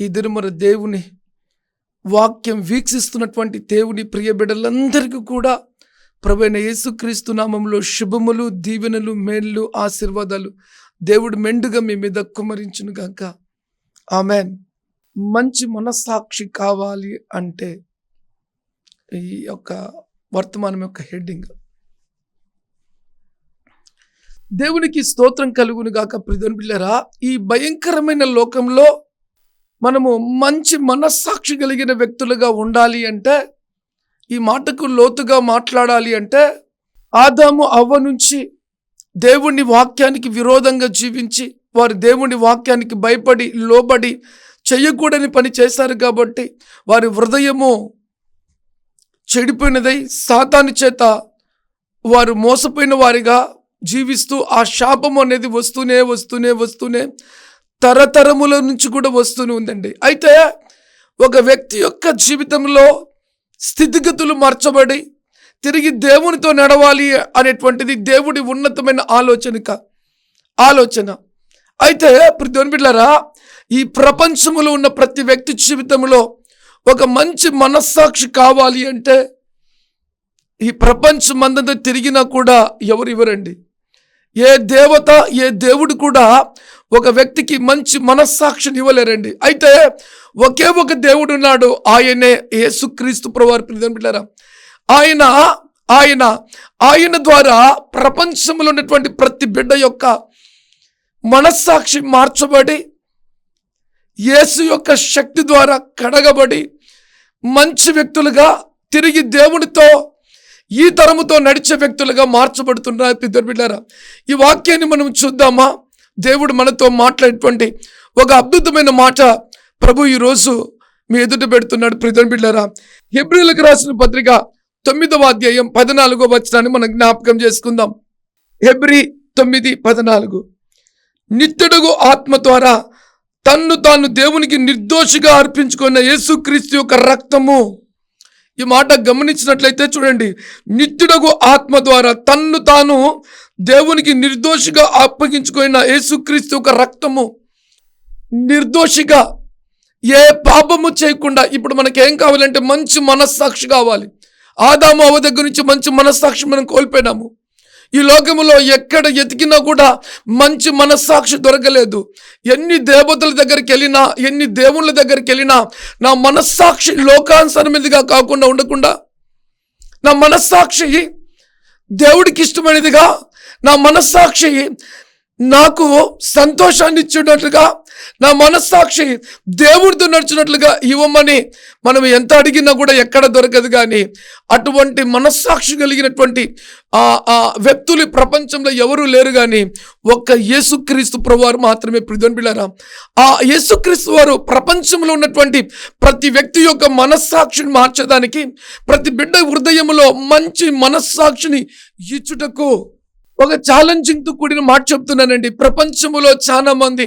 ఈ దినమర దేవుని వాక్యం వీక్షిస్తున్నటువంటి దేవుని ప్రియ బిడ్డలందరికీ కూడా ప్రభైన యేసుక్రీస్తు నామంలో శుభములు దీవెనలు మేళ్ళు ఆశీర్వాదాలు దేవుడు మెండుగా మీ మీద కుమరించును గాక. ఆమెన్. మంచి మనస్సాక్షి కావాలి అంటే ఈ యొక్క వర్తమానం యొక్క హెడ్డింగ్. దేవునికి స్తోత్రం కలుగును గాక ప్రిధన్ పిల్లరా ఈ భయంకరమైన లోకంలో మనము మంచి మనస్సాక్షి కలిగిన వ్యక్తులుగా ఉండాలి అంటే ఈ మాటకు లోతుగా మాట్లాడాలి అంటే ఆదాము అవ్వ నుంచి దేవుని వాక్యానికి విరోధంగా జీవించి వారు దేవుని వాక్యానికి భయపడి లోబడి చేయకూడని పని చేశారు కాబట్టి వారి హృదయము చెడిపోయినదై సాతాని చేత వారు మోసపోయిన వారిగా జీవిస్తూ ఆ శాపం అనేది వస్తూనే వస్తూనే వస్తూనే తరతరముల నుంచి కూడా వస్తూనే ఉందండి. అయితే ఒక వ్యక్తి యొక్క జీవితంలో స్థితిగతులు మార్చబడి తిరిగి దేవునితో నడవాలి అనేటువంటిది దేవుడి ఉన్నతమైన ఆలోచనక ఆలోచన. అయితే ప్రతి బిడ్డరా ఈ ప్రపంచంలో ఉన్న ప్రతి వ్యక్తి జీవితంలో ఒక మంచి మనస్సాక్షి కావాలి అంటే ఈ ప్రపంచం అందంతా తిరిగినా కూడా ఎవరు ఇవ్వరండి. ఏ దేవత ఏ దేవుడు కూడా ఒక వ్యక్తికి మంచి మనస్సాక్షిని ఇవ్వలేరండి. అయితే ఒకే ఒక దేవుడు ఉన్నాడు. ఆయనే యేసుక్రీస్తు ప్రవారి పిల్లరా ఆయన ఆయన ఆయన ద్వారా ప్రపంచంలో ఉన్నటువంటి ప్రతి బిడ్డ యొక్క మనస్సాక్షి మార్చబడి యేసు యొక్క శక్తి ద్వారా కడగబడి మంచి వ్యక్తులుగా తిరిగి దేవునితో ఈ తరముతో నడిచే వ్యక్తులుగా మార్చబడుతున్నారు. పిద్దరు బిడ్డారా ఈ వాక్యాన్ని మనం చూద్దామా? దేవుడు మనతో మాట్లాడేటువంటి ఒక అద్భుతమైన మాట ప్రభు ఈరోజు మీ ఎదుట పెడుతున్నాడు ప్రిధన్ బిడ్డారా హెబ్రిలకు రాసిన పత్రిక తొమ్మిదవ అధ్యాయం పద్నాలుగో వచనాన్ని మనం జ్ఞాపకం చేసుకుందాం. హెబ్రి తొమ్మిది పద్నాలుగు. నిత్యుడుగు ఆత్మ ద్వారా తన్ను తాను దేవునికి నిర్దోషిగా అర్పించుకున్న యేసుక్రీస్తు యొక్క రక్తము. ఈ మాట గమనించినట్లయితే చూడండి నిత్యుడగు ఆత్మ ద్వారా తన్ను తాను దేవునికి నిర్దోషిగా అప్పగించుకున్న యేసుక్రీస్తు యొక్క రక్తము నిర్దోషిగా ఏ పాపము చేయకుండా ఇప్పుడు మనకేం కావాలంటే మంచి మనస్సాక్షి కావాలి. ఆదాము అవ దగ్గర నుంచి మంచి మనస్సాక్షి మనం కోల్పోయినాము. ఈ లోకములో ఎక్కడ ఎతికినా కూడా మంచి మనస్సాక్షి దొరకలేదు. ఎన్ని దేవతల దగ్గరికి వెళ్ళినా ఎన్ని దేవుళ్ళ దగ్గరికి వెళ్ళినా నా మనస్సాక్షి లోకానుసరమైనదిగా కాకుండా ఉండకుండా నా మనస్సాక్షి దేవుడికి ఇష్టమైనదిగా నా మనస్సాక్షి నాకు సంతోషాన్ని ఇచ్చినట్లుగా నా మనస్సాక్షి దేవుడితో నడిచినట్లుగా ఇవ్వమని మనం ఎంత అడిగినా కూడా ఎక్కడ దొరకదు కానీ అటువంటి మనస్సాక్షి కలిగినటువంటి ఆ వ్యక్తులు ప్రపంచంలో ఎవరూ లేరు కానీ ఒక్క యేసుక్రీస్తు ప్రభువారు మాత్రమే ప్రిధన్ బిళ్ళారా. ఆ యేసుక్రీస్తు వారు ప్రపంచంలో ఉన్నటువంటి ప్రతి వ్యక్తి యొక్క మనస్సాక్షిని మార్చడానికి ప్రతి బిడ్డ హృదయంలో మంచి మనస్సాక్షిని ఇచ్చుటకు ఒక ఛాలెంజింగ్తో కూడిన మాట చెప్తున్నానండి. ప్రపంచంలో చాలా మంది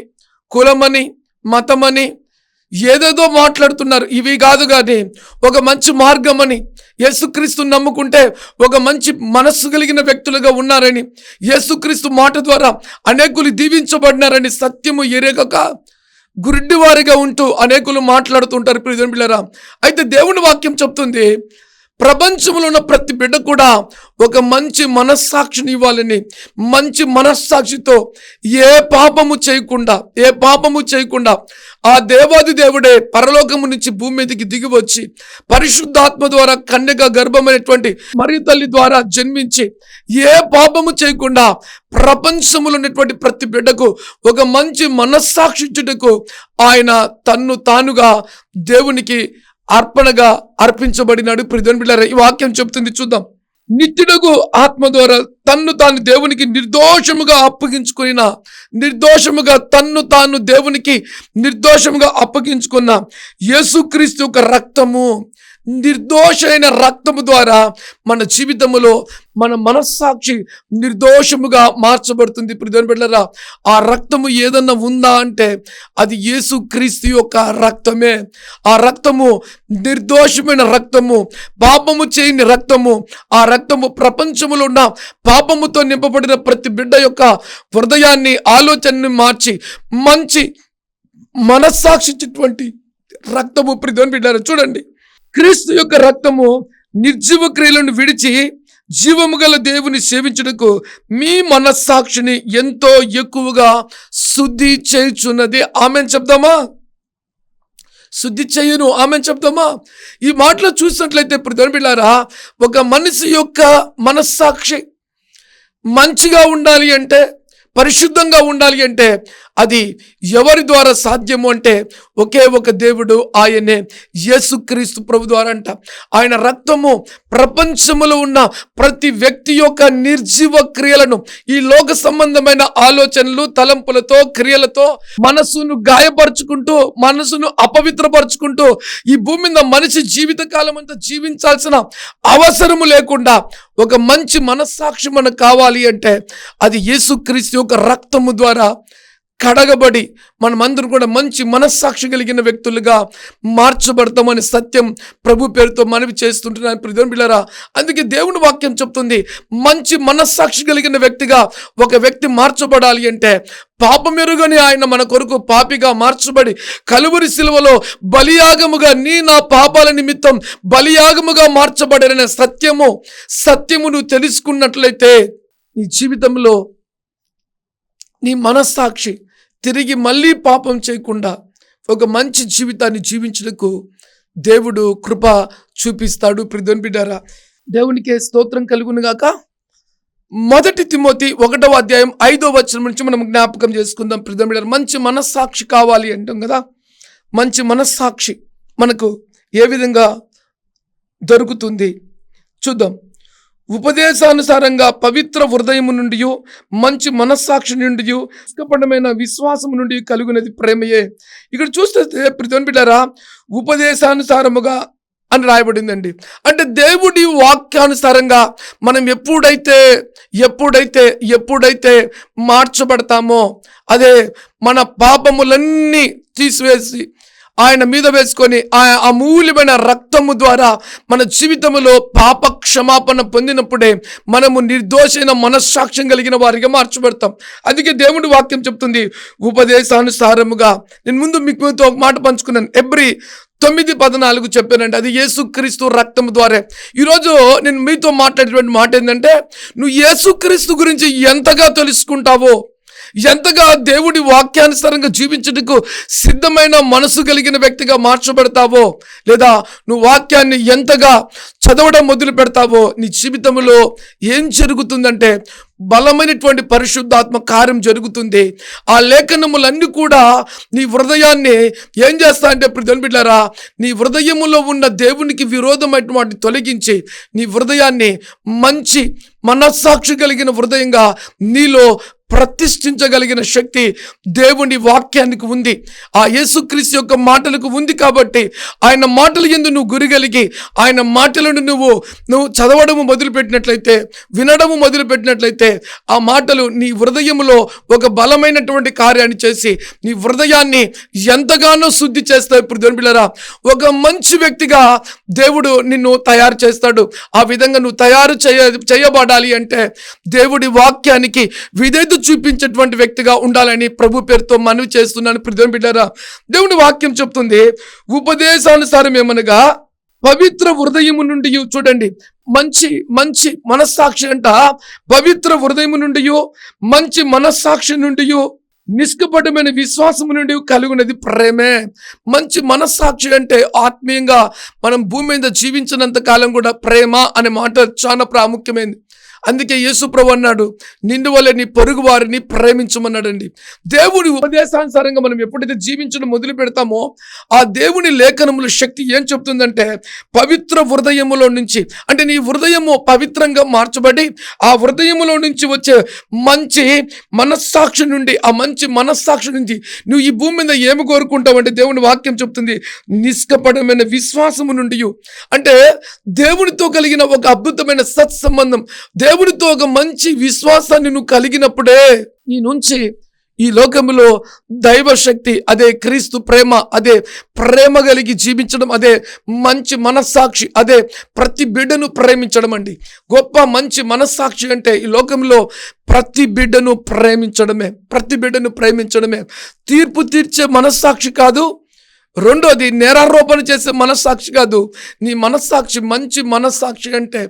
కులమని మతమని ఏదేదో మాట్లాడుతున్నారు. ఇవి కాదు కానీ ఒక మంచి మార్గం అని యేసుక్రీస్తు నమ్ముకుంటే ఒక మంచి మనస్సు కలిగిన వ్యక్తులుగా ఉన్నారని యేసుక్రీస్తు మాట ద్వారా అనేకులు దీవించబడినారని సత్యము ఎరగక గురిడ్డివారిగా ఉంటూ అనేకులు మాట్లాడుతుంటారు. ప్రియుని అయితే దేవుని వాక్యం చెప్తుంది ప్రపంచంలో ఉన్న ప్రతి బిడ్డ కూడా ఒక మంచి మనస్సాక్షిని ఇవ్వాలని మంచి మనస్సాక్షితో ఏ పాపము చేయకుండా ఏ పాపము చేయకుండా ఆ దేవాది దేవుడే పరలోకము నుంచి భూమి మీదకి దిగి వచ్చి పరిశుద్ధాత్మ ద్వారా కన్యగా గర్భమైనటువంటి మరియు తల్లి ద్వారా జన్మించి ఏ పాపము చేయకుండా ప్రపంచంలో ఉన్నటువంటి ప్రతి బిడ్డకు ఒక మంచి మనస్సాక్షించుటకు ఆయన తన్ను తానుగా దేవునికి అర్పణగా అర్పించబడినాడు. ప్రిధన్ బిళ్ళారా ఈ వాక్యం చెప్తుంది చూద్దాం. నిత్యుడకు ఆత్మ ద్వారా తన్ను తాను దేవునికి నిర్దోషముగా అప్పగించుకున్న నిర్దోషముగా తన్ను తాను దేవునికి నిర్దోషముగా అప్పగించుకున్న యేసుక్రీస్తు యొక్క రక్తము నిర్దోషమైన రక్తము ద్వారా మన జీవితములో మన మనస్సాక్షి నిర్దోషముగా మార్చబడుతుంది. ప్రిధన్ బిడ్డరా ఆ రక్తము ఏదన్నా ఉందా అంటే అది యేసు క్రీస్తు యొక్క రక్తమే. ఆ రక్తము నిర్దోషమైన రక్తము పాపము చేయని రక్తము ఆ రక్తము ప్రపంచములో ఉన్న పాపముతో నింపబడిన ప్రతి బిడ్డ యొక్క హృదయాన్ని ఆలోచనని మార్చి మంచి మనస్సాక్షించేటువంటి రక్తము. ప్రిధన్ బిడ్డారు చూడండి. క్రీస్తు యొక్క రక్తము నిర్జీవ క్రియలను విడిచి జీవము గల దేవుని సేవించుటకు మీ మనస్సాక్షిని ఎంతో ఎక్కువగా శుద్ధి చేయుచున్నది. ఆమె చెప్దామా? శుద్ధి చేయను. ఆమె చెప్దామా? ఈ మాటలో చూసినట్లయితే ఇప్పుడు బిళ్ళారా ఒక మనిషి యొక్క మనస్సాక్షి మంచిగా ఉండాలి అంటే పరిశుద్ధంగా ఉండాలి అంటే అది ఎవరి ద్వారా సాధ్యము అంటే ఒకే ఒక దేవుడు ఆయనే యేసుక్రీస్తు ప్రభు ద్వారా అంట ఆయన రక్తము ప్రపంచములో ఉన్న ప్రతి వ్యక్తి యొక్క నిర్జీవ క్రియలను ఈ లోక సంబంధమైన ఆలోచనలు తలంపులతో క్రియలతో మనసును గాయపరుచుకుంటూ మనసును అపవిత్రపరుచుకుంటూ ఈ భూమి మీద మనిషి జీవిత కాలం అంతా జీవించాల్సిన అవసరము లేకుండా ఒక మంచి మనస్సాక్షి మనకు కావాలి అంటే అది యేసుక్రీస్తు యొక్క రక్తము ద్వారా కడగబడి మనమందరం కూడా మంచి మనస్సాక్షి కలిగిన వ్యక్తులుగా మార్చబడతామని సత్యం ప్రభు పేరుతో మనవి చేస్తుంటున్నాను. ప్రిధం బిళ్ళరా అందుకే దేవుని వాక్యం చెప్తుంది మంచి మనస్సాక్షి కలిగిన వ్యక్తిగా ఒక వ్యక్తి మార్చబడాలి అంటే పాపమెరుగని ఆయన మన కొరకు పాపిగా మార్చబడి కలువరి శిలువలో బలియాగముగా నీ నా పాపాల నిమిత్తం బలియాగముగా మార్చబడిన సత్యము సత్యము నువ్వు తెలుసుకున్నట్లయితే నీ జీవితంలో నీ మనస్సాక్షి తిరిగి మళ్ళీ పాపం చేయకుండా ఒక మంచి జీవితాన్ని జీవించుటకు దేవుడు కృప చూపిస్తాడు. ప్రిధన్ బిడ్డారా దేవునికి స్తోత్రం కలుగును గాక. మొదటి తిమోతి ఒకటవ అధ్యాయం ఐదో వచనం నుంచి మనం జ్ఞాపకం చేసుకుందాం. ప్రిధన్ మంచి మనస్సాక్షి కావాలి అంటాం కదా. మంచి మనస్సాక్షి మనకు ఏ విధంగా దొరుకుతుంది? చూద్దాం. ఉపదేశానుసారంగా పవిత్ర హృదయము నుండి మంచి మనస్సాక్షి నుండి ఇష్టపడమైన విశ్వాసము నుండి కలుగునది ప్రేమయే. ఇక్కడ చూస్తే ప్రతిని బిడ్డారా ఉపదేశానుసారముగా అని రాయబడిందండి. అంటే దేవుడి వాక్యానుసారంగా మనం ఎప్పుడైతే ఎప్పుడైతే ఎప్పుడైతే మార్చబడతామో అదే మన పాపములన్నీ తీసివేసి ఆయన మీద వేసుకొని ఆ అమూల్యమైన రక్తము ద్వారా మన జీవితంలో పాప క్షమాపణ పొందినప్పుడే మనము నిర్దోషైన మనస్సాక్ష్యం కలిగిన వారిగా మార్చబడతాం. అందుకే దేవుడి వాక్యం చెప్తుంది ఉపదేశానుసారముగా నేను ముందు మీకు మీతో ఒక మాట పంచుకున్నాను. ఎవ్రీ తొమ్మిది పద్నాలుగు చెప్పానండి అది యేసుక్రీస్తు రక్తం ద్వారా. ఈరోజు నేను మీతో మాట్లాడేటువంటి మాట ఏంటంటే నువ్వు యేసుక్రీస్తు గురించి ఎంతగా తెలుసుకుంటావో ఎంతగా దేవుడి వాక్యానుసారంగా జీవించుటకు సిద్ధమైన మనసు కలిగిన వ్యక్తిగా మార్చబడతావో లేదా నువ్వు వాక్యాన్ని ఎంతగా చదవడం మొదలు పెడతావో నీ జీవితంలో ఏం జరుగుతుందంటే బలమైనటువంటి పరిశుద్ధాత్మ కార్యం జరుగుతుంది. ఆ లేఖనములన్నీ కూడా నీ హృదయాన్ని ఏం చేస్తా అంటే ఇప్పుడు బిడ్డారా నీ హృదయములో ఉన్న దేవునికి విరోధమైనటువంటి తొలగించి నీ హృదయాన్ని మంచి మనస్సాక్షి కలిగిన హృదయంగా నీలో ప్రతిష్ఠించగలిగిన శక్తి దేవుని వాక్యానికి ఉంది. ఆ యేసుక్రీస్తు యొక్క మాటలకు ఉంది కాబట్టి ఆయన మాటలు ఎందు నువ్వు గురిగలిగి ఆయన మాటలను నువ్వు నువ్వు చదవడము మొదలుపెట్టినట్లయితే వినడము మొదలుపెట్టినట్లయితే ఆ మాటలు నీ హృదయంలో ఒక బలమైనటువంటి కార్యాన్ని చేసి నీ హృదయాన్ని ఎంతగానో శుద్ధి చేస్తావు ఇప్పుడు దొరిపిలరా ఒక మంచి వ్యక్తిగా దేవుడు నిన్ను తయారు చేస్తాడు. ఆ విధంగా నువ్వు తయారు చేయ చేయబడాలి అంటే దేవుడి వాక్యానికి విధేయత చూపించేటువంటి వ్యక్తిగా ఉండాలని ప్రభు పేరుతో మనవి చేస్తున్నాను. ప్రిధం బిడ్డారా దేవుని వాక్యం చెప్తుంది ఉపదేశానుసారం ఏమనగా పవిత్ర హృదయము నుండి చూడండి మంచి మంచి మనస్సాక్షి అంట పవిత్ర హృదయము నుండి మంచి మనస్సాక్షి నుండి నిష్కపటమైన విశ్వాసము నుండి కలుగునది ప్రేమే. మంచి మనస్సాక్షి అంటే ఆత్మీయంగా మనం భూమి మీద జీవించినంత కాలం కూడా ప్రేమ అనే మాట చాలా ప్రాముఖ్యమైనది అందుకే యేసుప్రభు అన్నాడు నిన్ను వల్ల నీ పొరుగు వారిని ప్రేమించమన్నాడండి. దేవుడి ఉపదేశానుసారంగా మనం ఎప్పుడైతే జీవించడం మొదలు పెడతామో ఆ దేవుని లేఖనముల శక్తి ఏం చెప్తుందంటే పవిత్ర హృదయములో నుంచి అంటే నీ హృదయము పవిత్రంగా మార్చబడి ఆ హృదయములో నుంచి వచ్చే మంచి మనస్సాక్షి నుండి ఆ మంచి మనస్సాక్షి నుంచి నువ్వు ఈ భూమి మీద ఏమి కోరుకుంటావు అంటే దేవుని వాక్యం చెప్తుంది నిష్కపటమైన విశ్వాసము నుండి అంటే దేవునితో కలిగిన ఒక అద్భుతమైన సత్సంబంధం దేవునితో ఒక మంచి విశ్వాసాన్ని నువ్వు కలిగినప్పుడే నీ నుంచి ఈ లోకములో దైవశక్తి అదే క్రీస్తు ప్రేమ అదే ప్రేమ కలిగి జీవించడం అదే మంచి మనస్సాక్షి అదే ప్రతి బిడ్డను ప్రేమించడం అండి. గొప్ప మంచి మనస్సాక్షి అంటే ఈ లోకంలో ప్రతి బిడ్డను ప్రేమించడమే ప్రతి బిడ్డను ప్రేమించడమే. తీర్పు తీర్చే మనస్సాక్షి కాదు రెండోది నేరారోపణ చేసే మనస్సాక్షి కాదు. నీ మనస్సాక్షి మంచి మనస్సాక్షి అంటే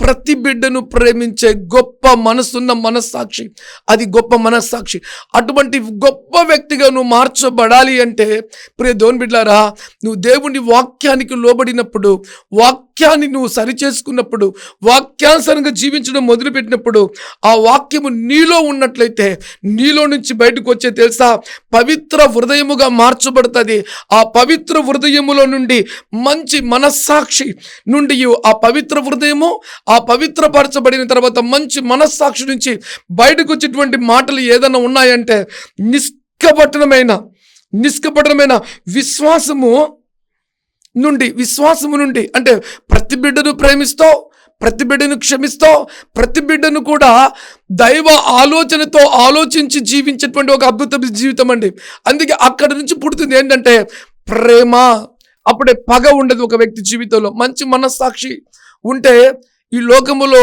ప్రతి బిడ్డను ప్రేమించే గొప్ప మనసున్న మనస్సాక్షి. అది గొప్ప మనస్సాక్షి. అటువంటి గొప్ప వ్యక్తిగా నువ్వు మార్చబడాలి అంటే ప్రియ దేవుని బిడ్డారా నువ్వు దేవుని వాక్యానికి లోబడినప్పుడు వాక్ వాక్యాన్ని నువ్వు సరిచేసుకున్నప్పుడు వాక్యానుసారంగా జీవించడం మొదలుపెట్టినప్పుడు ఆ వాక్యము నీలో ఉన్నట్లయితే నీలో నుంచి బయటకు వచ్చే తెలుసా? పవిత్ర హృదయముగా మార్చబడుతుంది. ఆ పవిత్ర హృదయములో నుండి మంచి మనస్సాక్షి నుండి ఆ పవిత్ర హృదయము ఆ పవిత్రపరచబడిన తర్వాత మంచి మనస్సాక్షి నుంచి బయటకు వచ్చేటువంటి మాటలు ఏదైనా ఉన్నాయంటే నిష్కపట్టణమైన నిష్కపటమైన విశ్వాసము నుండి విశ్వాసము నుండి. అంటే ప్రతి బిడ్డను ప్రేమిస్తావు ప్రతి బిడ్డను క్షమిస్తావు ప్రతి బిడ్డను కూడా దైవ ఆలోచనతో ఆలోచించి జీవించేటువంటి ఒక అద్భుత జీవితం అండి. అందుకే అక్కడ నుంచి పుడుతుంది ఏంటంటే ప్రేమ. అప్పుడే పగ ఉండదు ఒక వ్యక్తి జీవితంలో. మంచి మనస్సాక్షి ఉంటే ఈ లోకములో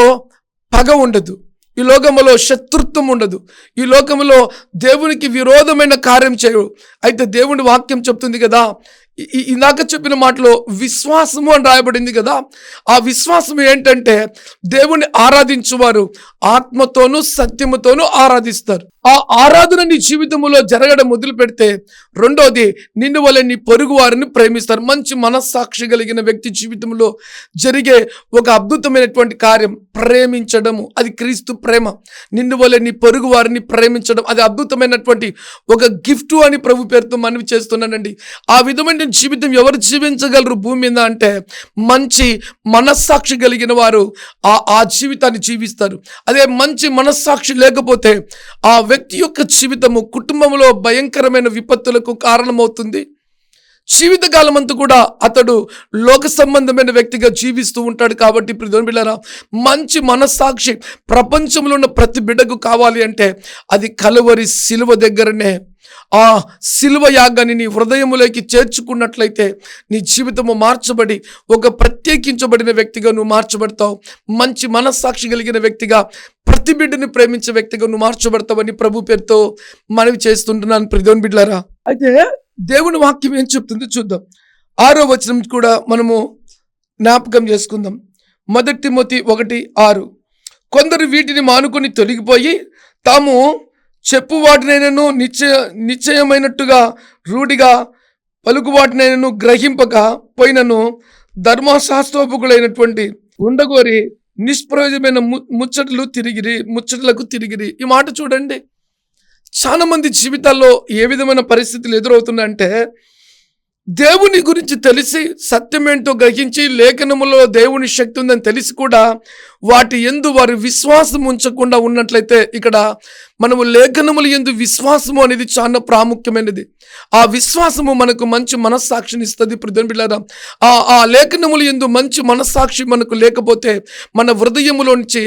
పగ ఉండదు. ఈ లోకములో శత్రుత్వం ఉండదు. ఈ లోకములో దేవునికి విరోధమైన కార్యం చేయవు అయితే దేవుని వాక్యం చెప్తుంది కదా ఇందాక చెప్పిన మాటలో విశ్వాసము అని రాయబడింది కదా. ఆ విశ్వాసం ఏంటంటే దేవుని ఆరాధించువారు ఆత్మతోనూ సత్యముతోనూ ఆరాధిస్తారు. ఆ ఆరాధన నీ జీవితంలో జరగడం మొదలు పెడితే రెండోది నిన్ను వల్ల నీ పొరుగు వారిని ప్రేమిస్తారు. మంచి మనస్సాక్షి కలిగిన వ్యక్తి జీవితంలో జరిగే ఒక అద్భుతమైనటువంటి కార్యం ప్రేమించడము. అది క్రీస్తు ప్రేమ. నిన్ను వల్ల నీ పొరుగు వారిని ప్రేమించడం. అది అద్భుతమైనటువంటి ఒక గిఫ్ట్ అని ప్రభు పేరుతో మనవి చేస్తున్నానండి ఆ విధమైన జీవితం ఎవరు జీవించగలరు భూమి మీద అంటే మంచి మనస్సాక్షి కలిగిన వారు ఆ ఆ జీవితాన్ని జీవిస్తారు. అదే మంచి మనస్సాక్షి లేకపోతే ఆ వ్యక్తి యొక్క జీవితము కుటుంబంలో భయంకరమైన విపత్తులకు కారణమవుతుంది. జీవితకాలం అంతా కూడా అతడు లోక సంబంధమైన వ్యక్తిగా జీవిస్తూ ఉంటాడు కాబట్టి ప్రిధోని బిళ్ళారా మంచి మనస్సాక్షి ప్రపంచంలో ఉన్న ప్రతి బిడ్డకు కావాలి అంటే అది కలువరి శిలువ దగ్గరనే ఆ శిలువ యాగాన్ని నీ హృదయములోకి చేర్చుకున్నట్లయితే నీ జీవితము మార్చబడి ఒక ప్రత్యేకించబడిన వ్యక్తిగా నువ్వు మార్చబడతావు. మంచి మనస్సాక్షి కలిగిన వ్యక్తిగా ప్రతి బిడ్డని ప్రేమించే వ్యక్తిగా నువ్వు మార్చబడతావని ప్రభు పేరుతో మనవి చేస్తుంటున్నాను. ప్రిధోని బిడ్లారా అయితే దేవుని వాక్యం ఏం చెప్తుందో చూద్దాం. ఆరో వచనం కూడా మనము జ్ఞాపకం చేసుకుందాం. మొదటి తిమోతి ఒకటి ఆరు. కొందరు వీటిని మానుకొని తొలగిపోయి తాము చెప్పు వాటినైనను నిశ్చయ నిశ్చయమైనట్టుగా రూఢిగా పలుకు వాటినైనను గ్రహింపక పోయినను ధర్మశాస్త్రోపకులైనటువంటి ఉండగోరి నిష్ప్రయోజమైన ము ముచ్చట్లు తిరిగిరి ముచ్చట్లకు తిరిగిరి. ఈ మాట చూడండి. చాలామంది జీవితాల్లో ఏ విధమైన పరిస్థితులు ఎదురవుతున్నాయంటే దేవుని గురించి తెలిసి సత్యమేంటో గ్రహించి లేఖనములో దేవుని శక్తి ఉందని తెలిసి కూడా వాటి ఎందు వారి విశ్వాసం ఉంచకుండా ఉన్నట్లయితే ఇక్కడ మనము లేఖనముల ఎందు విశ్వాసము అనేది చాలా ప్రాముఖ్యమైనది. ఆ విశ్వాసము మనకు మంచి మనస్సాక్షిని ఇస్తుంది. ప్రధాన బిళ్ళారా ఆ ఆ లేఖనముల ఎందు మంచి మనస్సాక్షి మనకు లేకపోతే మన హృదయములోంచి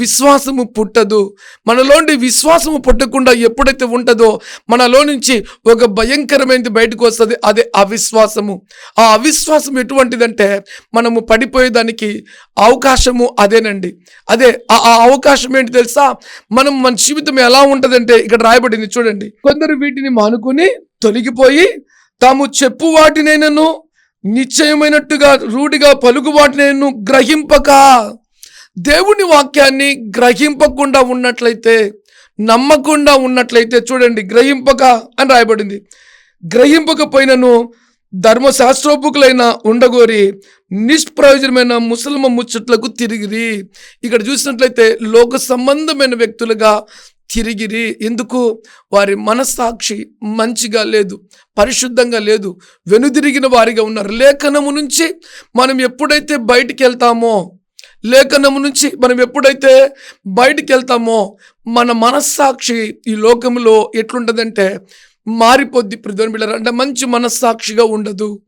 విశ్వాసము పుట్టదు. మనలోని విశ్వాసము పుట్టకుండా ఎప్పుడైతే ఉంటుందో మనలో నుంచి ఒక భయంకరమైనది బయటకు వస్తుంది. అదే అవిశ్వాసము. ఆ అవిశ్వాసం ఎటువంటిదంటే మనము పడిపోయేదానికి అవకాశము అదేనండి. అదే ఆ ఆ అవకాశం ఏంటి తెలుసా? మనం మన జీవితం ఎలా ఉంటుందంటే ఇక్కడ రాయబడింది చూడండి. కొందరు వీటిని మానుకొని తొలగిపోయి తాము చెప్పు వాటినైనను నిశ్చయమైనట్టుగా రూఢిగా పలుకు వాటినైనను గ్రహింపక దేవుని వాక్యాన్ని గ్రహింపకుండా ఉన్నట్లయితే నమ్మకుండా ఉన్నట్లయితే చూడండి గ్రహింపక అని రాయబడింది. గ్రహింపకపోయినను ధర్మశాస్త్రోపుకులైన ఉండగోరి నిష్ప్రయోజనమైన ముసలమ ముచ్చట్లకు తిరిగిరి. ఇక్కడ చూసినట్లయితే లోక సంబంధమైన వ్యక్తులుగా తిరిగిరి. ఎందుకు? వారి మనస్సాక్షి మంచిగా లేదు పరిశుద్ధంగా లేదు. వెనుదిరిగిన వారిగా ఉన్నారు. లేఖనము నుంచి మనం ఎప్పుడైతే బయటికి వెళ్తామో లేఖనము నుంచి మనం ఎప్పుడైతే బయటికి వెళ్తామో మన మనస్సాక్షి ఈ లోకంలో ఎట్లుంటుందంటే మారిపోద్ది ప్రధాన బిడ్డలు అంటే మంచి మనస్సాక్షిగా ఉండదు.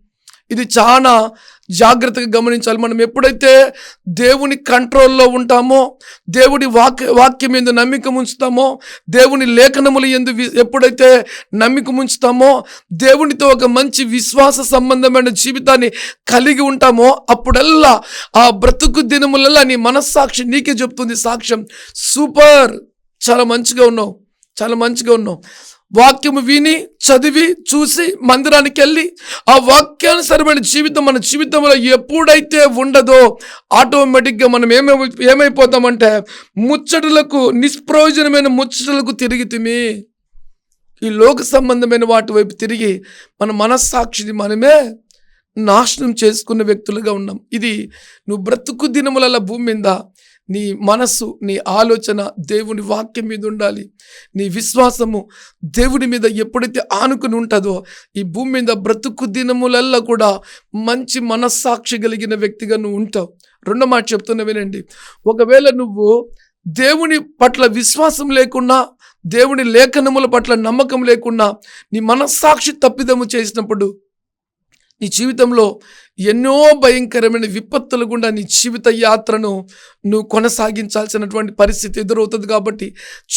ఇది చాలా జాగ్రత్తగా గమనించాలి. మనం ఎప్పుడైతే దేవుని కంట్రోల్లో ఉంటామో దేవుడి వాక్య వాక్యం ఎందు నమ్మిక ఉంచుతామో దేవుని లేఖనములు ఎందు ఎప్పుడైతే నమ్మిక ఉంచుతామో దేవునితో ఒక మంచి విశ్వాస సంబంధమైన జీవితాన్ని కలిగి ఉంటామో అప్పుడల్లా ఆ బ్రతుకు దినములల్లా నీ మనస్సాక్షి నీకే చెప్తుంది సాక్ష్యం. సూపర్! చాలా మంచిగా ఉన్నావు. చాలా మంచిగా ఉన్నావు. వాక్యము విని చదివి చూసి మందిరానికి వెళ్ళి ఆ వాక్యానుసరమైన జీవితం మన జీవితంలో ఎప్పుడైతే ఉండదో ఆటోమేటిక్గా మనం ఏమే ఏమైపోతామంటే ముచ్చటలకు నిష్ప్రయోజనమైన ముచ్చటలకు తిరిగితిమి ఈ లోక సంబంధమైన వాటి వైపు తిరిగి మన మనస్సాక్షిని మనమే నాశనం చేసుకున్న వ్యక్తులుగా ఉన్నాం. ఇది నువ్వు బ్రతుకు దినముల భూమి మీద నీ మనస్సు నీ ఆలోచన దేవుని వాక్యం మీద ఉండాలి. నీ విశ్వాసము దేవుడి మీద ఎప్పుడైతే ఆనుకుని ఉంటుందో ఈ భూమి మీద బ్రతుకు దినములల్లా కూడా మంచి మనస్సాక్షి కలిగిన వ్యక్తిగా నువ్వు ఉంటావు. రెండో మాట చెప్తున్నా వినండి. ఒకవేళ నువ్వు దేవుని పట్ల విశ్వాసం లేకున్నా దేవుని లేఖనముల పట్ల నమ్మకం లేకున్నా నీ మనస్సాక్షి తప్పిదము చేసినప్పుడు నీ జీవితంలో ఎన్నో భయంకరమైన విపత్తులు గుండా నీ జీవిత యాత్రను నువ్వు కొనసాగించాల్సినటువంటి పరిస్థితి ఎదురవుతుంది కాబట్టి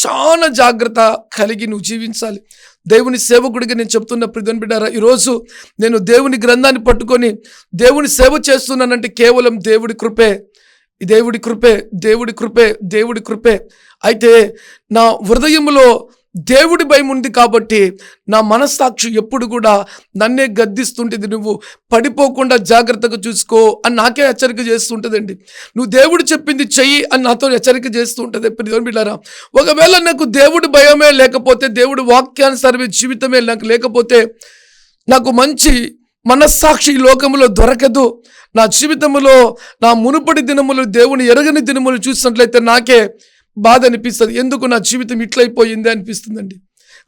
చాలా జాగ్రత్త కలిగి నువ్వు జీవించాలి. దేవుని సేవకుడిగా నేను చెప్తున్న ప్రిధన్ బిడ్డారా ఈరోజు నేను దేవుని గ్రంథాన్ని పట్టుకొని దేవుని సేవ చేస్తున్నానంటే కేవలం దేవుడి కృపే. దేవుడి కృపే దేవుడి కృపే దేవుడి కృపే. అయితే నా హృదయంలో దేవుడి భయం ఉంది కాబట్టి నా మనస్సాక్షి ఎప్పుడు కూడా నన్నే గద్దిస్తుంటుంది. నువ్వు పడిపోకుండా జాగ్రత్తగా చూసుకో అని నాకే హెచ్చరిక చేస్తుంటుందండి. నువ్వు దేవుడు చెప్పింది చెయ్యి అని నాతో హెచ్చరిక చేస్తూ ఉంటుంది బిడ్డారా ఒకవేళ నాకు దేవుడి భయమే లేకపోతే దేవుడి వాక్యానుసారమే జీవితమే నాకు లేకపోతే నాకు మంచి మనస్సాక్షి లోకములో దొరకదు. నా జీవితంలో నా మునుపటి దినములు దేవుని ఎరగని దినములు చూసినట్లయితే నాకే బాధ అనిపిస్తుంది. ఎందుకు నా జీవితం ఇట్లయిపోయింది అనిపిస్తుందండి.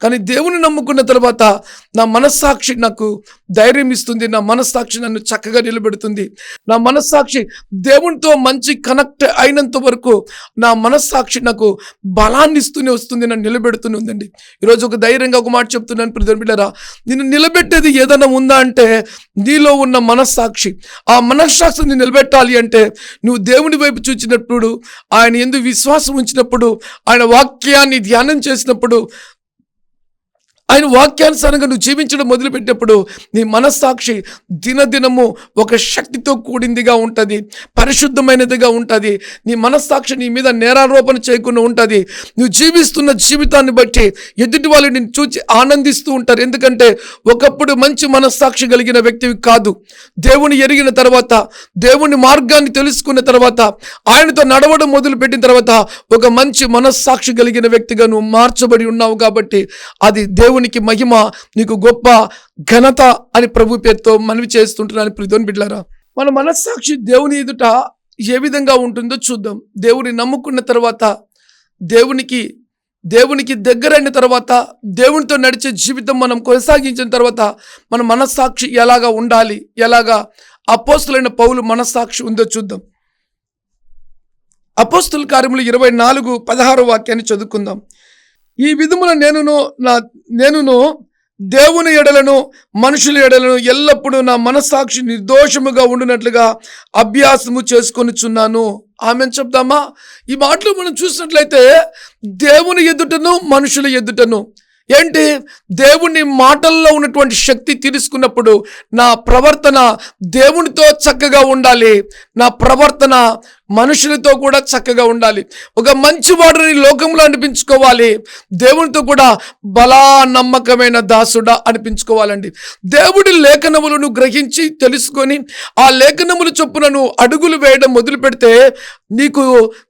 కానీ దేవుని నమ్ముకున్న తర్వాత నా మనస్సాక్షి నాకు ధైర్యం ఇస్తుంది నా మనస్సాక్షి నన్ను చక్కగా నిలబెడుతుంది. నా మనస్సాక్షి దేవునితో మంచి కనెక్ట్ అయినంత వరకు నా మనస్సాక్షి నాకు బలాన్ని ఇస్తూనే వస్తుంది నన్ను నిలబెడుతూనే ఉందండి. ఈరోజు ఒక ధైర్యంగా ఒక మాట చెప్తున్నాను ప్రజలు బిడ్డరా నిన్ను నిలబెట్టేది ఏదైనా ఉందా అంటే నీలో ఉన్న మనస్సాక్షి. ఆ మనస్సాక్షిని నిలబెట్టాలి అంటే నువ్వు దేవుని వైపు చూచినప్పుడు ఆయన ఎందుకు విశ్వాసం ఉంచినప్పుడు ఆయన వాక్యాన్ని ధ్యానం చేసినప్పుడు ఆయన వాక్యానుసారంగా నువ్వు జీవించడం మొదలుపెట్టినప్పుడు నీ మనస్సాక్షి దినదినము ఒక శక్తితో కూడిందిగా ఉంటుంది పరిశుద్ధమైనదిగా ఉంటుంది. నీ మనస్సాక్షి నీ మీద నేరారోపణ చేయకుండా ఉంటుంది. నువ్వు జీవిస్తున్న జీవితాన్ని బట్టి ఎదుటి వాళ్ళు నిన్ను చూచి ఆనందిస్తూ ఉంటారు. ఎందుకంటే ఒకప్పుడు మంచి మనస్సాక్షి కలిగిన వ్యక్తివి కాదు. దేవుని ఎరిగిన తర్వాత దేవుని మార్గాన్ని తెలుసుకున్న తర్వాత ఆయనతో నడవడం మొదలుపెట్టిన తర్వాత ఒక మంచి మనస్సాక్షి కలిగిన వ్యక్తిగా నువ్వు మార్చబడి ఉన్నావు కాబట్టి అది దేవునికి మహిమ నీకు గొప్ప ఘనత అని ప్రభు పేరుతో మనవి చేస్తుంటున్నాను ప్రిధోని బిడ్లారా మన మనస్సాక్షి దేవుని ఎదుట ఏ విధంగా ఉంటుందో చూద్దాం. దేవుని నమ్ముకున్న తర్వాత దేవునికి దేవునికి దగ్గరైన తర్వాత దేవునితో నడిచే జీవితం మనం కొనసాగించిన తర్వాత మన మనస్సాక్షి ఎలాగా ఉండాలి ఎలాగా అపోస్తులైన పౌలు మనస్సాక్షి ఉందో చూద్దాం. అపోస్తుల కార్యములు ఇరవై నాలుగు పదహారు వాక్యాన్ని చదువుకుందాం. ఈ విధమున నేనును నా నేనును దేవుని ఎడలను మనుషుల ఎడలను ఎల్లప్పుడూ నా మనస్సాక్షి నిర్దోషముగా ఉండినట్లుగా అభ్యాసము చేసుకొనిచున్నాను. ఆమె చెప్దామా? ఈ మాటలు మనం చూసినట్లయితే దేవుని ఎదుటను మనుషుల ఎదుటను ఏంటి? దేవుని మాటల్లో ఉన్నటువంటి శక్తి తీసుకున్నప్పుడు నా ప్రవర్తన దేవునితో చక్కగా ఉండాలి. నా ప్రవర్తన మనుషులతో కూడా చక్కగా ఉండాలి. ఒక మంచివాడిని లోకంలో అనిపించుకోవాలి. దేవునితో కూడా బలా నమ్మకమైన దాసుడా అనిపించుకోవాలండి. దేవుడి లేఖనములను గ్రహించి తెలుసుకొని ఆ లేఖనములు చొప్పునను అడుగులు వేయడం మొదలు పెడితే నీకు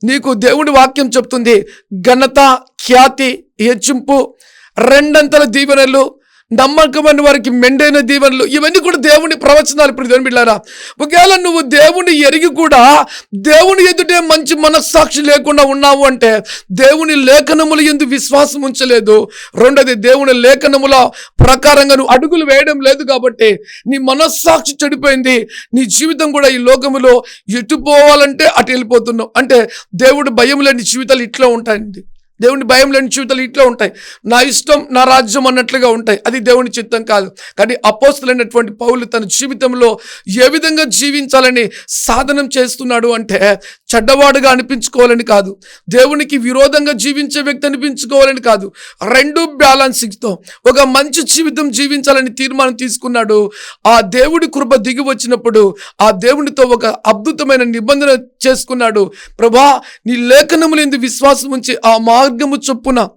నీకు దేవుడి వాక్యం చెప్తుంది ఘనత ఖ్యాతి హెచ్చింపు రెండంతల దీవెనలు నమ్మకమైన వారికి మెండైన దీవెనలు ఇవన్నీ కూడా దేవుని ప్రవచనాలు. ఇప్పుడు దేవుని బిడ్డారా ఒకవేళ నువ్వు దేవుని ఎరిగి కూడా దేవుని ఎదుటే మంచి మనస్సాక్షి లేకుండా ఉన్నావు అంటే దేవుని లేఖనముల ఎందు విశ్వాసం ఉంచలేదు. రెండోది దేవుని లేఖనముల ప్రకారంగా నువ్వు అడుగులు వేయడం లేదు కాబట్టి నీ మనస్సాక్షి చెడిపోయింది. నీ జీవితం కూడా ఈ లోకములో ఎటు పోవాలంటే అటు వెళ్ళిపోతున్నావు. అంటే దేవుడు భయం లేని జీవితాలు ఇట్లా ఉంటాయండి. దేవుని భయం లేని జీవితాలు ఇట్లా ఉంటాయి. నా ఇష్టం నా రాజ్యం అన్నట్లుగా ఉంటాయి. అది దేవుని చిత్తం కాదు. కానీ అపోస్తులైనటువంటి పౌలు తన జీవితంలో ఏ విధంగా జీవించాలని సాధనం చేస్తున్నాడు అంటే చెడ్డవాడుగా అనిపించుకోవాలని కాదు. దేవునికి విరోధంగా జీవించే వ్యక్తి అనిపించుకోవాలని కాదు. రెండు బ్యాలెన్సింగ్తో ఒక మంచి జీవితం జీవించాలని తీర్మానం తీసుకున్నాడు. ఆ దేవుడి కృప దిగి వచ్చినప్పుడు ఆ దేవునితో ఒక అద్భుతమైన నిబంధన చేసుకున్నాడు. ప్రభా నీ లేఖనములందు విశ్వాసం ఉంచి ఆ మార్గము చొప్పున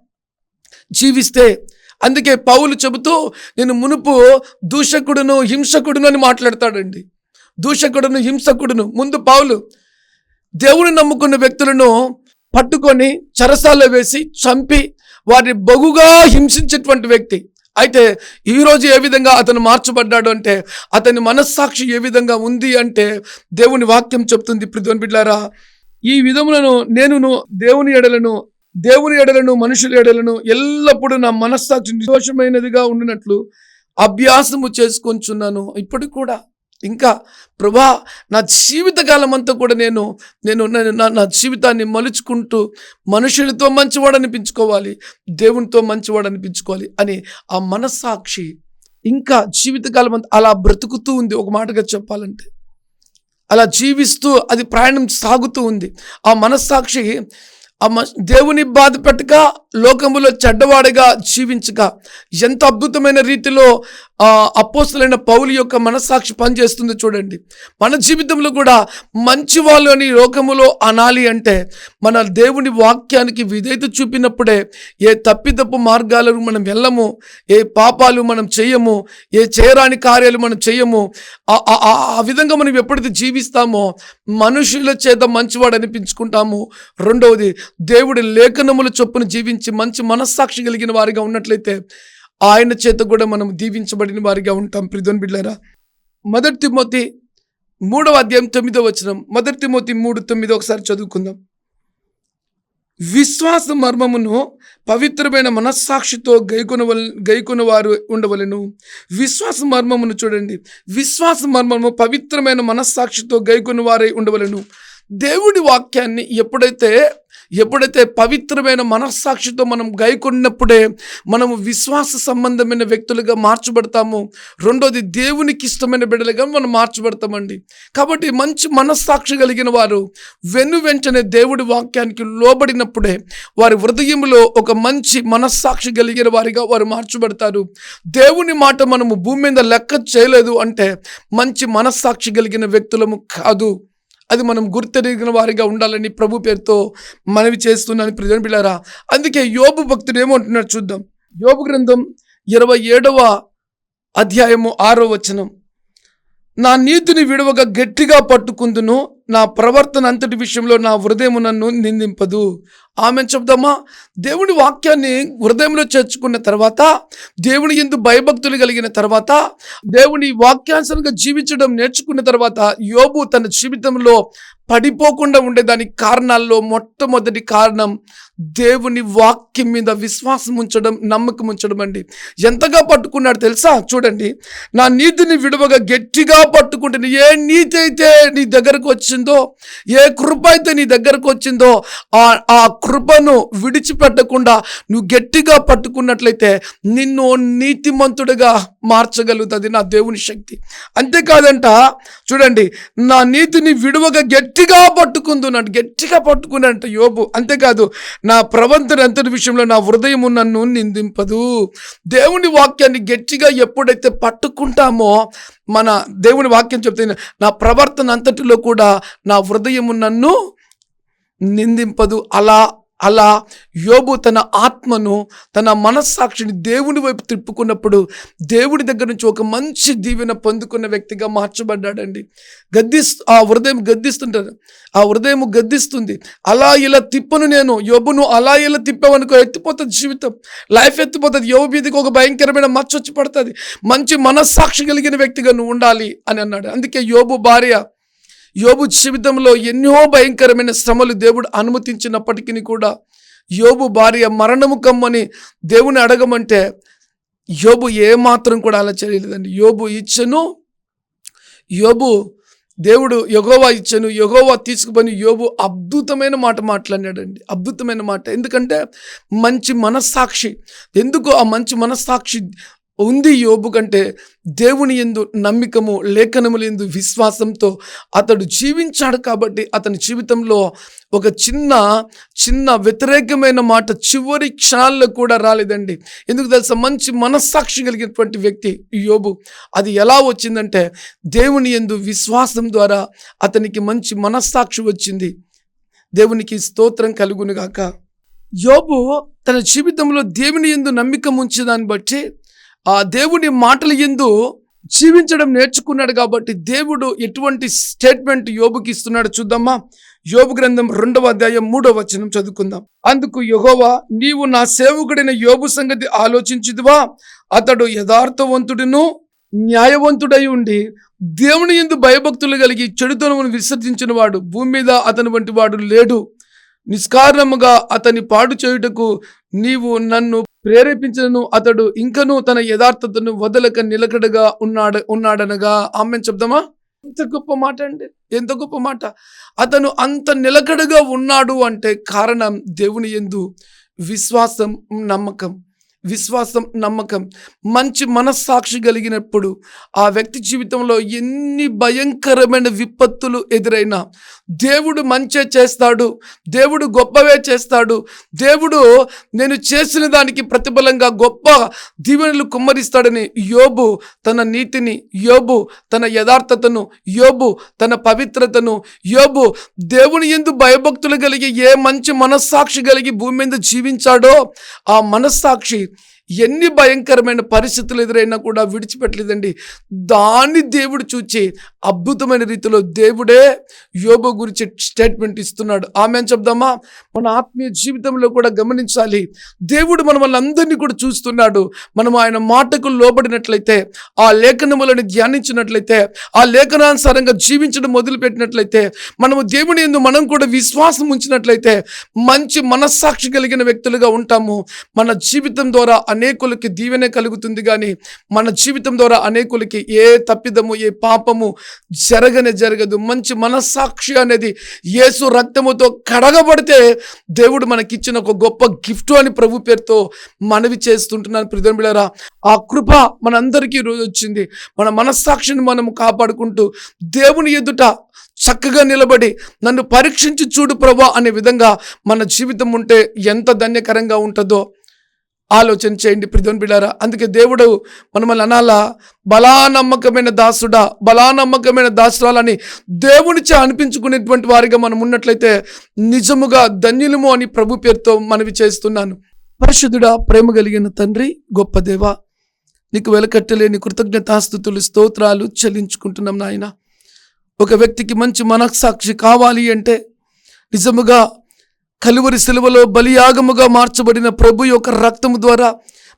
జీవిస్తే. అందుకే పౌలు చెబుతూ నేను మునుపు దూషకుడును హింసకుడును అని మాట్లాడతాడండి. దూషకుడును హింసకుడును. ముందు పౌలు దేవుని నమ్ముకున్న వ్యక్తులను పట్టుకొని చెరసాల్లో వేసి చంపి వారిని బగుగా హింసించేటువంటి వ్యక్తి. అయితే ఈరోజు ఏ విధంగా అతను మార్చబడ్డాడు అంటే అతని మనస్సాక్షి ఏ విధంగా ఉంది అంటే దేవుని వాక్యం చెప్తుంది. ప్రతివన్ బిడ్లారా ఈ విధములను నేనును దేవుని ఎడలను దేవుని ఎడలను మనుషుల ఎడలను ఎల్లప్పుడూ నా మనస్సాక్షి నిర్దోషమైనదిగా ఉండినట్లు అభ్యాసము చేసుకొంచున్నాను. ఇప్పటికి కూడా ఇంకా ప్రభా నా జీవితకాలం అంతా కూడా నేను నేను నా నా జీవితాన్ని మలుచుకుంటూ మనుషులతో మంచివాడు అనిపించుకోవాలి దేవునితో మంచివాడు అనిపించుకోవాలి అని ఆ మనస్సాక్షి ఇంకా జీవితకాలం అంతా అలా బ్రతుకుతూ ఉంది. ఒక మాటగా చెప్పాలంటే అలా జీవిస్తూ అది ప్రయాణం సాగుతూ ఉంది. ఆ మనస్సాక్షి దేవుని బాధ పెట్టక లోకములో చెడ్డవాడిగా జీవించక. ఎంత అద్భుతమైన రీతిలో ఆ అపోస్తులైన పౌలు యొక్క మనస్సాక్షి పనిచేస్తుంది చూడండి. మన జీవితంలో కూడా మంచి వాళ్ళు అని లోకములో అనాలి అంటే మన దేవుని వాక్యానికి విధేయత చూపినప్పుడే ఏ తప్పితప్పు మార్గాలను మనం వెళ్ళము ఏ పాపాలు మనం చేయము ఏ చేయరాని కార్యాలు మనం చేయము ఆ- ఆ విధంగా మనం ఎప్పుడైతే జీవిస్తామో మనుషుల చేత మంచివాడు అనిపించుకుంటాము. రెండవది దేవుడి లేఖనముల చొప్పున జీవించి మంచి మనస్సాక్షి కలిగిన వారిగా ఉన్నట్లయితే ఆయన చేత కూడా మనం దీవించబడిన వారిగా ఉంటాం. ప్రిధోన్ బిడ్లరా మొదటి తిమోతి మూడవ అధ్యాయం తొమ్మిదో వచ్చిన మొదటి తిమోతి మూడు తొమ్మిది ఒకసారి చదువుకుందాం. విశ్వాస మర్మమును పవిత్రమైన మనస్సాక్షితో గైకొన గైకొన వారు ఉండవలను. విశ్వాస మర్మమును చూడండి. విశ్వాస మర్మము పవిత్రమైన మనస్సాక్షితో గైకొన వారై ఉండవలను. దేవుడి వాక్యాన్ని ఎప్పుడైతే ఎప్పుడైతే పవిత్రమైన మనస్సాక్షితో మనం గైకొన్నప్పుడే మనము విశ్వాస సంబంధమైన వ్యక్తులుగా మార్చబడతాము. రెండోది దేవునికి ఇష్టమైన బిడ్డలుగా మనం మార్చబడతామండి. కాబట్టి మంచి మనస్సాక్షి కలిగిన వారు వెను వెంటనే దేవుడి వాక్యానికి లోబడినప్పుడే వారి హృదయంలో ఒక మంచి మనస్సాక్షి కలిగిన వారిగా వారు మార్చబడతారు. దేవుని మాట మనము భూమి మీద లెక్క చేయలేదు అంటే మంచి మనస్సాక్షి కలిగిన వ్యక్తులము కాదు. అది మనం గుర్తెరిగిన వారిగా ఉండాలని ప్రభు పేరుతో మనవి చేస్తున్నాను ప్రజలు పిల్లారా అందుకే యోబు భక్తుడు ఏమంటున్నాడు చూద్దాం. యోబు గ్రంథం ఇరవై ఏడవ అధ్యాయము ఆరో వచనం. నా నీతిని విడవగా గట్టిగా పట్టుకుందును నా ప్రవర్తన అంతటి విషయంలో నా హృదయం నన్ను నిందింపదు. ఆమె చెప్దామా దేవుని వాక్యాన్ని హృదయంలో చేర్చుకున్న తర్వాత దేవుని ఎందు భయభక్తులు కలిగిన తర్వాత దేవుని వాక్యానుసరంగా జీవించడం నేర్చుకున్న తర్వాత యోబు తన జీవితంలో పడిపోకుండా ఉండేదానికి కారణాల్లో మొట్టమొదటి కారణం దేవుని వాక్యం మీద విశ్వాసం ఉంచడం నమ్మకం ఉంచడం అండి. ఎంతగా పట్టుకున్నాడు తెలుసా? చూడండి. నా నీతిని విడవగా గట్టిగా పట్టుకుంటుంది ఏ నీతి అయితే నీ దగ్గరకు వచ్చిందో ఏ కృప అయితే నీ దగ్గరకు వచ్చిందో ఆ ఆ కృపను విడిచిపెట్టకుండా నువ్వు గట్టిగా పట్టుకున్నట్లయితే నిన్ను నీతిమంతుడిగా మార్చగలుగుతుంది నా దేవుని శక్తి. అంతేకాదంట చూడండి నా నీతిని విడువగా గట్టిగా పట్టుకుందున్నాడు గట్టిగా పట్టుకున్నాడంట యోబు. అంతేకాదు నా ప్రవంతన అంతటి విషయంలో నా హృదయము నన్ను నిందింపదు. దేవుని వాక్యాన్ని గట్టిగా ఎప్పుడైతే పట్టుకుంటామో మన దేవుని వాక్యం చెప్తే నా ప్రవర్తన అంతటిలో కూడా నా హృదయము నన్ను నిందింపదు. అలా అలా యోబు తన ఆత్మను తన మనస్సాక్షిని దేవుని వైపు తిప్పుకున్నప్పుడు దేవుడి దగ్గర నుంచి ఒక మంచి దీవెన పొందుకున్న వ్యక్తిగా మార్చబడ్డాడండి. గద్దిస్ ఆ హృదయం గద్దిస్తుంటారు ఆ హృదయం గద్దిస్తుంది. అలా ఇలా తిప్పను నేను. యోబును అలా ఇలా తిప్పావనుకో ఎత్తిపోతుంది జీవితం. లైఫ్ ఎత్తిపోతుంది. యోబు మీదకి ఒక భయంకరమైన మచ్చ వచ్చి పడుతుంది. మంచి మనస్సాక్షి కలిగిన వ్యక్తిగా నువ్వు ఉండాలి అని అన్నాడు. అందుకే యోబు భార్య యోబు జీవితంలో ఎన్నో భయంకరమైన శ్రమలు దేవుడు అనుమతించినప్పటికీ కూడా యోబు భార్య మరణము కమ్మని దేవుని అడగమంటే యోబు ఏమాత్రం కూడా అలా చేయలేదండి యోబు ఇచ్చను యోబు దేవుడు యగోవా ఇచ్చను యగోవా తీసుకుపోయి యోబు అద్భుతమైన మాట మాట్లాడాడండి అద్భుతమైన మాట. ఎందుకంటే మంచి మనస్సాక్షి. ఎందుకు ఆ మంచి మనస్సాక్షి ఉంది యోబు కంటే దేవుని ఎందు నమ్మికము లేఖనముల ఎందు విశ్వాసంతో అతడు జీవించాడు కాబట్టి అతని జీవితంలో ఒక చిన్న చిన్న వ్యతిరేకమైన మాట చివరి క్షణాల్లో కూడా రాలేదండి. ఎందుకు తెలుసా? మంచి మనస్సాక్షి కలిగినటువంటి వ్యక్తి యోబు. అది ఎలా వచ్చిందంటే దేవుని ఎందు విశ్వాసం ద్వారా అతనికి మంచి మనస్సాక్షి వచ్చింది. దేవునికి స్తోత్రం కలుగునుగాక యోబు తన జీవితంలో దేవుని ఎందు నమ్మిక ఉంచేదాన్ని బట్టి ఆ దేవుని మాటల ఎందు జీవించడం నేర్చుకున్నాడు కాబట్టి దేవుడు ఎటువంటి స్టేట్మెంట్ యోబుకి ఇస్తున్నాడు చూద్దామా? యోబు గ్రంథం రెండవ అధ్యాయం మూడవ వచనం చదువుకుందాం. అందుకు యహోవా నీవు నా సేవకుడైన యోబు సంగతి ఆలోచించుదువా? అతడు యథార్థవంతుడును న్యాయవంతుడై ఉండి దేవుని ఎందు భయభక్తులు కలిగి చెడుతనమును విసర్జించిన వాడు భూమి మీద అతని వంటి వాడు లేడు. నిష్కారణముగా అతని పాడు చేయుటకు నీవు నన్ను ప్రేరేపించను అతడు ఇంకనూ తన యథార్థతను వదలక నిలకడగా ఉన్నాడు ఉన్నాడనగా. ఆమె చెప్దామా? ఎంత గొప్ప మాట అండి. ఎంత గొప్ప మాట. అతను అంత నిలకడగా ఉన్నాడు అంటే కారణం దేవుని ఎందు విశ్వాసం నమ్మకం. విశ్వాసం నమ్మకం మంచి మనస్సాక్షి కలిగినప్పుడు ఆ వ్యక్తి జీవితంలో ఎన్ని భయంకరమైన విపత్తులు ఎదురైనా దేవుడు మంచే చేస్తాడు దేవుడు గొప్పవే చేస్తాడు దేవుడు నేను చేసిన దానికి ప్రతిఫలంగా గొప్ప దీవెనలు కుమ్మరిస్తాడని యోబు తన నీతిని యోబు తన యథార్థతను యోబు తన పవిత్రతను యోబు దేవుని ఎందు భయభక్తులు కలిగి ఏ మంచి మనస్సాక్షి కలిగి భూమి మీద జీవించాడో ఆ మనస్సాక్షి ఎన్ని భయంకరమైన పరిస్థితులు ఎదురైనా కూడా విడిచిపెట్టలేదండి. దాన్ని దేవుడు చూచి అద్భుతమైన రీతిలో దేవుడే యోబు గురించి స్టేట్మెంట్ ఇస్తున్నాడు. ఆమె చెప్దామా? మన ఆత్మీయ జీవితంలో కూడా గమనించాలి. దేవుడు మనల్ని అందరినీ కూడా చూస్తున్నాడు. మనం ఆయన మాటకు లోబడినట్లయితే ఆ లేఖనములను ధ్యానించినట్లయితే ఆ లేఖనానుసారంగా జీవించడం మొదలుపెట్టినట్లయితే మనము దేవుని ఎందు మనం కూడా విశ్వాసం ఉంచినట్లయితే మంచి మనస్సాక్షి కలిగిన వ్యక్తులుగా ఉంటాము. మన జీవితం ద్వారా అనేకులకి దీవెన కలుగుతుంది కానీ మన జీవితం ద్వారా అనేకులకి ఏ తప్పిదము ఏ పాపము జరగనే జరగదు. మంచి మనస్సాక్షి అనేది యేసు రక్తముతో కడగబడితే దేవుడు మనకిచ్చిన ఒక గొప్ప గిఫ్ట్ అని ప్రభు పేరుతో మనవి చేస్తుంటున్నాను. ప్రిధం బిళ్ళరా ఆ కృప మనందరికీ ఈరోజు రోజు వచ్చింది. మన మనస్సాక్షిని మనం కాపాడుకుంటూ దేవుని ఎదుట చక్కగా నిలబడి నన్ను పరీక్షించి చూడు ప్రభా అనే విధంగా మన జీవితం ఉంటే ఎంత ధన్యకరంగా ఉంటుందో ఆలోచన చేయండి ప్రిధోన్ బిడారా అందుకే దేవుడు మనమల్ని అనాలా బలానమ్మకమైన దాసుడా బలానమ్మకమైన దాసురాలని దేవునిచే అనిపించుకునేటువంటి వారిగా మనం ఉన్నట్లయితే నిజముగా ధన్యులము అని ప్రభు పేరుతో మనవి చేస్తున్నాను. పరిశుద్ధుడా ప్రేమ కలిగిన తండ్రి గొప్ప దేవ నీకు వెలకట్టలేని కృతజ్ఞతాస్థుతులు స్తోత్రాలు చెల్లించుకుంటున్నాం నాయన. ఒక వ్యక్తికి మంచి మనస్సాక్షి కావాలి అంటే నిజముగా కలువరి సిలువలో బలియాగముగా మార్చబడిన ప్రభు యొక్క రక్తము ద్వారా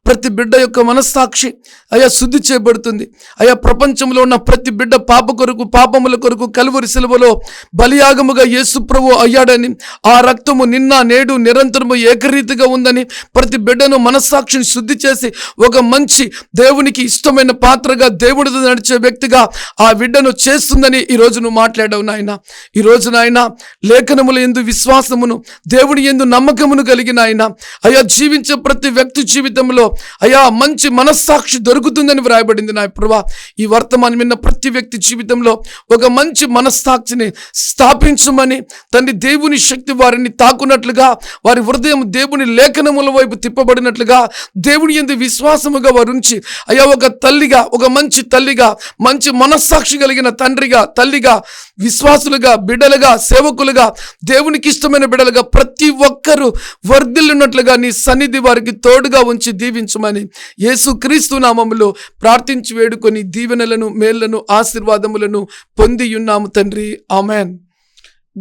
ప్రతి బిడ్డ యొక్క మనస్సాక్షి అయా శుద్ధి చేయబడుతుంది. అయా ప్రపంచంలో ఉన్న ప్రతి బిడ్డ పాప కొరకు పాపముల కొరకు కలువరి సెలవులో బలియాగముగా యేసు ప్రభు అయ్యాడని ఆ రక్తము నిన్న నేడు నిరంతరము ఏకరీతిగా ఉందని ప్రతి బిడ్డను మనస్సాక్షిని శుద్ధి చేసి ఒక మంచి దేవునికి ఇష్టమైన పాత్రగా దేవుడితో నడిచే వ్యక్తిగా ఆ బిడ్డను చేస్తుందని ఈ నువ్వు మాట్లాడావు నాయన. ఈరోజు నాయన లేఖనముల ఎందు విశ్వాసమును దేవుని ఎందు నమ్మకమును కలిగిన ఆయన. అయా జీవించే ప్రతి వ్యక్తి జీవితంలో అయా మంచి మనస్సాక్షి దొరుకుతుందని వ్రాయబడింది నా ప్రభా. ఈ వర్తమానం విన్న ప్రతి వ్యక్తి జీవితంలో ఒక మంచి మనస్సాక్షిని స్థాపించమని తండ్రి దేవుని శక్తి వారిని తాకున్నట్లుగా వారి హృదయం దేవుని లేఖనముల వైపు తిప్పబడినట్లుగా దేవుని ఎందు విశ్వాసముగా వారు ఉంచి అయ్యా ఒక తల్లిగా ఒక మంచి తల్లిగా మంచి మనస్సాక్షి కలిగిన తండ్రిగా తల్లిగా విశ్వాసులుగా బిడలుగా సేవకులుగా దేవునికి ఇష్టమైన బిడలుగా ప్రతి ఒక్కరూ వర్ధిల్లున్నట్లుగా నీ సన్నిధి వారికి తోడుగా ఉంచి దీవించమని యేసు క్రీస్తు నామములో ప్రార్థించి వేడుకొని దీవెనలను మేళ్ళను ఆశీర్వాదములను పొంది ఉన్నాము తండ్రి. ఆమెన్.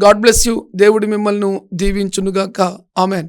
God bless you. దేవుడు మిమ్మల్ని దీవించునుగాక. ఆమెన్.